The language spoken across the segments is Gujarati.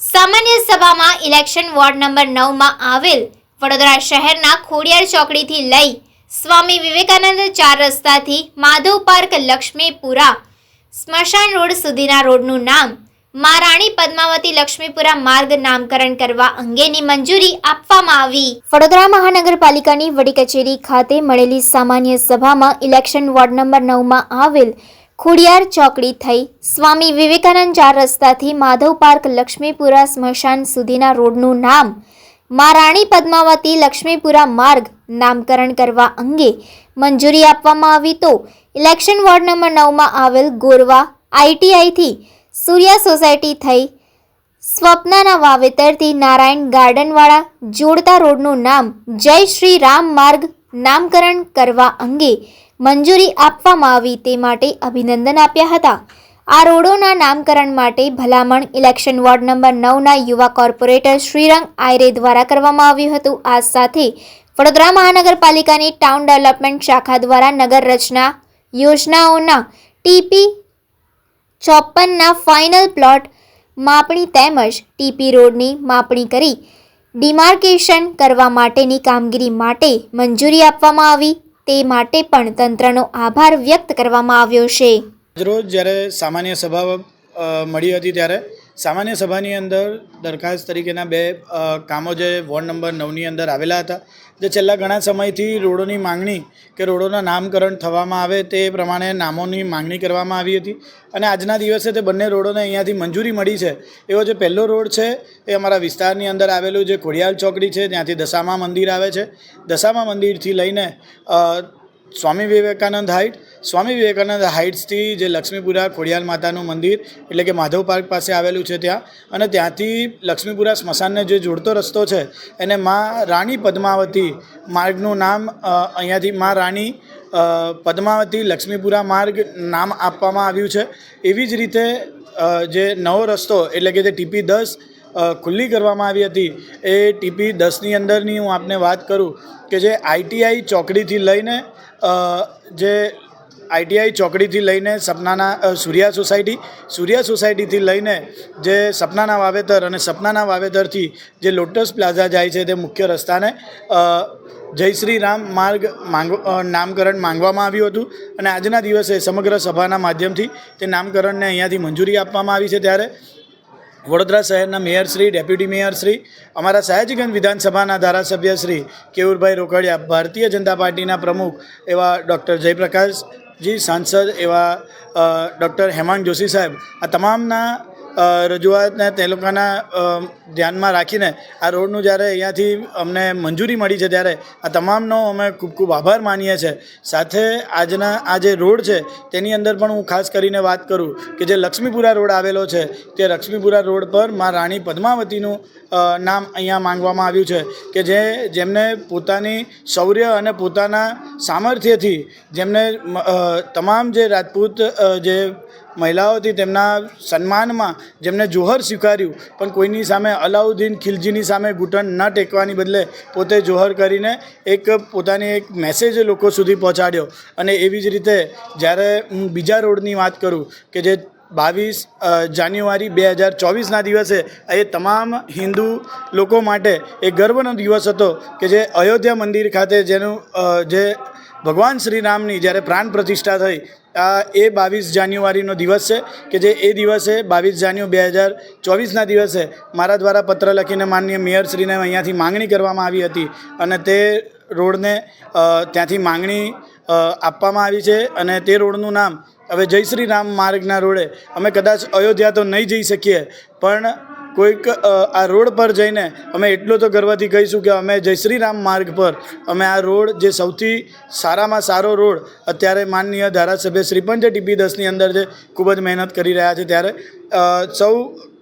સામાન્ય સભામાં ઇલેક્શન વોર્ડ નંબર નવમાં આવેલ વડોદરા શહેરના ખોડિયાર ચોકડીથી લઈ સ્વામી વિવેકાનંદ ચાર રસ્તાથી માધવ પાર્ક લક્ષ્મીપુરા સ્મશાન રોડ સુધીના રોડનું નામ મહારાણી પદ્માવતી લક્ષ્મીપુરા માર્ગ નામકરણ કરવા અંગેની મંજૂરી આપવામાં આવી. વડોદરા મહાનગરપાલિકાની વડી કચેરી ખાતે મળેલી સામાન્ય સભામાં ઇલેક્શન વોર્ડ નંબર નવમાં આવેલ ખોડિયાર ચોકડી થઈ સ્વામી વિવેકાનંદ ચાર રસ્તાથી માધવ પાર્ક લક્ષ્મીપુરા સ્મશાન સુધીના રોડનું નામ મહારાણી પદ્માવતી લક્ષ્મીપુરા માર્ગ નામકરણ કરવા અંગે મંજૂરી આપવામાં આવી તો ઇલેક્શન વોર્ડ નંબર નવમાં આવેલ ગોરવા આઈટીઆઈથી સૂર્યા સોસાયટી થઈ સ્વપ્નાના વાવેતરથી નારાયણ ગાર્ડનવાળા જોડતા રોડનું નામ જય શ્રી રામ માર્ગ નામકરણ કરવા અંગે મંજૂરી આપવામાં આવી તે માટે અભિનંદન આપ્યા હતા. આ રોડોના નામકરણ માટે ભલામણ ઇલેક્શન વોર્ડ નંબર નવના યુવા કોર્પોરેટર શ્રીરંગ આયરે દ્વારા કરવામાં આવ્યું હતું. આ સાથે વડોદરા મહાનગરપાલિકાની ટાઉન ડેવલપમેન્ટ શાખા દ્વારા નગર રચના યોજનાઓના ટીપી ચોપનના ફાઇનલ પ્લોટ માપણી તેમજ ટીપી રોડની માપણી કરી ડિમાર્કેશન કરવા માટેની કામગીરી માટે મંજૂરી આપવામાં આવી. તે માટે પણ તંત્રનો આભાર વ્યક્ત કરવામાં આવ્યો છે. રોજ જ્યારે સામાન્ય સભા મળી હતી ત્યારે સામાન્ય સભાની અંદર દરખાસ્ત તરીકેના બે કામો જે વોર્ડ નંબર નવની અંદર આવેલા હતા, જે છેલ્લા ઘણા સમયથી રોડોની માંગણી કે રોડોના નામકરણ થવામાં આવે તે પ્રમાણે નામોની માંગણી કરવામાં આવી હતી અને આજના દિવસે તે બંને રોડોને અહીંયાથી મંજૂરી મળી છે. એવો જે પહેલો રોડ છે એ અમારા વિસ્તારની અંદર આવેલું જે ખોડિયાલ ચોકડી છે, ત્યાંથી દશામા મંદિર આવે છે. દશામા મંદિરથી લઈને સ્વામી વિવેકાનંદ હાઇટ સ્વામી વિવેકાનંદ હાઇટ્સથી જે લક્ષ્મીપુરા ખોડિયાલ માતાનું મંદિર, એટલે કે માધવ પાર્ક પાસે આવેલું છે ત્યાં, અને ત્યાંથી લક્ષ્મીપુરા સ્મશાનને જે જોડતો રસ્તો છે, એને મા રાણી પદ્માવતી માર્ગનું નામ અહીંયાથી મા રાણી પદ્માવતી લક્ષ્મીપુરા માર્ગ નામ આપવામાં આવ્યું છે. એવી જ રીતે જે નવો રસ્તો, એટલે કે જે ટીપી દસ ખુલ્લી કરવામાં આવી હતી, એ ટીપી દસની અંદરની હું આપને વાત કરું કે જે આઈટીઆઈ ચોકડીથી લઈને જે આઈટીઆઈ ચોકડીથી લઈને સપનાના સૂર્યા સોસાયટી, સૂર્યા સોસાયટીથી લઈને જે સપનાના વાવેતર અને સપનાના વાવેતરથી જે લોટસ પ્લાઝા જાય છે તે મુખ્ય રસ્તાને જય શ્રી રામ માર્ગ માંગ નામકરણ માંગવામાં આવ્યું હતું અને આજના દિવસે સમગ્ર સભાના માધ્યમથી તે નામકરણને અહીંયાથી મંજૂરી આપવામાં આવી છે ત્યારે વડોદરા શહેરના મેયરશ્રી ડેપ્યુટી મેયરશ્રી અમારા સયાજીગંજ વિધાનસભાના ધારાસભ્ય શ્રી કેવુરભાઈ રોકડિયા, ભારતીય જનતા પાર્ટીના પ્રમુખ એવા ડૉક્ટર જયપ્રકાશજી સાંસદ એવા ડૉક્ટર હેમાંગ જોશી સાહેબ આ તમામના રજૂઆતને તે લોકોના ધ્યાનમાં રાખીને આ રોડનું જ્યારે અહીંયાથી અમને મંજૂરી મળી છે ત્યારે આ તમામનો અમે ખૂબ ખૂબ આભાર માનીએ છીએ. સાથે આજના, આ જે રોડ છે તેની અંદર પણ હું ખાસ કરીને વાત કરું કે જે લક્ષ્મીપુરા રોડ આવેલો છે તે લક્ષ્મીપુરા રોડ પર મા રાણી પદ્માવતીનું નામ અહીંયા માંગવામાં આવ્યું છે કે જે, જેમને પોતાની શૌર્ય અને પોતાના સામર્થ્યથી જેમને તમામ જે રાજપૂત જે મહિલાઓ હતી તેમના સન્માનમાં જેમને જોહર સ્વીકાર્યું, પણ કોઈની સામે અલાઉદ્દીન ખિલજીની સામે ઘૂંટણ ન ટેકવાની બદલે પોતે જોહર કરીને એક પોતાની એક મેસેજ લોકો સુધી પહોંચાડ્યો. અને એવી જ રીતે જ્યારે હું બીજા રોડની વાત કરું કે જે બાવીસ જાન્યુઆરી બે હજાર ચોવીસના દિવસે એ તમામ હિન્દુ લોકો માટે એ ગર્વનો દિવસ હતો કે જે અયોધ્યા મંદિર ખાતે જેનું જે ભગવાન શ્રી રામની જ્યારે પ્રાણ પ્રતિષ્ઠા થઈ એ બાવીસ જાન્યુઆરીનો દિવસ છે કે જે એ દિવસે બાવીસ જાન્યુ બે હજાર ચોવીસના દિવસે મારા દ્વારા પત્ર લખીને માનનીય મેયરશ્રીને અહીંયાથી માંગણી કરવામાં આવી હતી અને તે રોડને ત્યાંથી માંગણી આપવામાં આવી છે અને તે રોડનું નામ હવે જય શ્રી રામ માર્ગના રોડે અમે કદાચ અયોધ્યા તો નહીં જઈ શકીએ, પણ કોઈક આ રોડ પર જઈને અમે એટલો તો ગર્વથી કહીશું કે અમે જય શ્રી રામ માર્ગ પર અમે આ રોડ જે સૌથી સારામાં સારો રોડ અત્યારે માનનીય ધારાસભ્ય શ્રી ટીપી દસની અંદર જે ખૂબ જ મહેનત કરી રહ્યા છે ત્યારે સૌ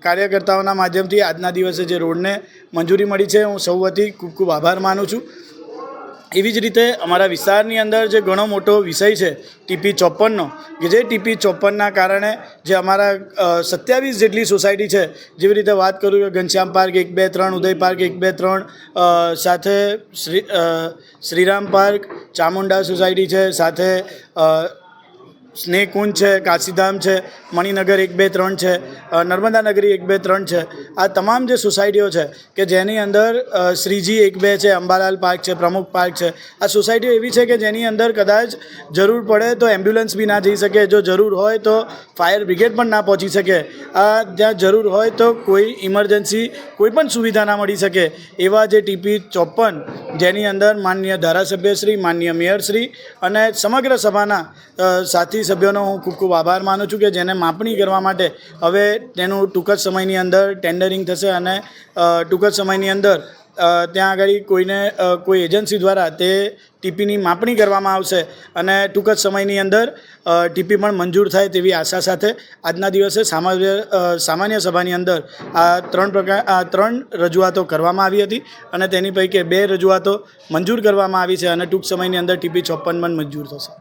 કાર્યકર્તાઓના માધ્યમથી આજના દિવસે જે રોડને મંજૂરી મળી છે, હું સૌ વતી ખૂબ ખૂબ આભાર માનું છું. એવી જ રીતે અમારા વિસ્તારની અંદર જે ઘણો મોટો વિષય છે ટીપી ચોપ્પનનો, કે જે ટીપી ચોપ્પનના કારણે જે અમારા સત્યાવીસ જેટલી સોસાયટી છે, જેવી રીતે વાત કરું કે ઘનશ્યામ પાર્ક એક, બે, ત્રણ, ઉદય પાર્ક એક, બે, ત્રણ સાથે શ્રી શ્રીરામ પાર્ક, ચામુંડા સોસાયટી છે, સાથે સ્નેહકુંજ છે કાશીધામ છે મણિનગર એક બે ત્રણ છે નર્મદા નગરી એક બે ત્રણ છે. આ તમામ જે સોસાયટીઓ છે કે જેની અંદર શ્રીજી એક બે છે અંબાલાલ પાર્ક છે પ્રમુખ પાર્ક છે આ સોસાયટીઓ એવી છે કે જેની અંદર કદાચ જરૂર પડે તો એમ્બ્યુલન્સ બી ના જઈ શકે જો જરૂર હોય તો ફાયર બ્રિગેડ પણ ના પહોંચી શકે આ ત્યાં જરૂર હોય તો કોઈ ઇમરજન્સી કોઈ પણ સુવિધા ના મળી શકે એવા જે ટીપી ચોપન જેની અંદર માનનીય ધારાસભ્યશ્રી માનનીય મેયરશ્રી અને સમગ્ર સભાના અ, સાથી સભ્યોનો હું ખૂબ ખૂબ આભાર માનું છું કે જેને માપણી કરવા માટે હવે તેનું ટૂંક જ સમયની અંદર ટેન્ડરિંગ થશે અને ટૂંક જ સમયની અંદર ત્યાં આગળ કોઈને કોઈ એજન્સી દ્વારા તે ટીપીની માપણી કરવામાં આવશે અને ટૂંક જ સમયની અંદર ટીપી પણ મંજૂર થાય તેવી આશા સાથે આજના દિવસે સામાન્ય સામાન્ય સભાની અંદર આ ત્રણ પ્રકાર, આ ત્રણ રજૂઆતો કરવામાં આવી હતી અને તેની પૈકી બે રજૂઆતો મંજૂર કરવામાં આવી છે અને ટૂંક સમયની અંદર ટીપી ચોપ્પન પણ મંજૂર થશે.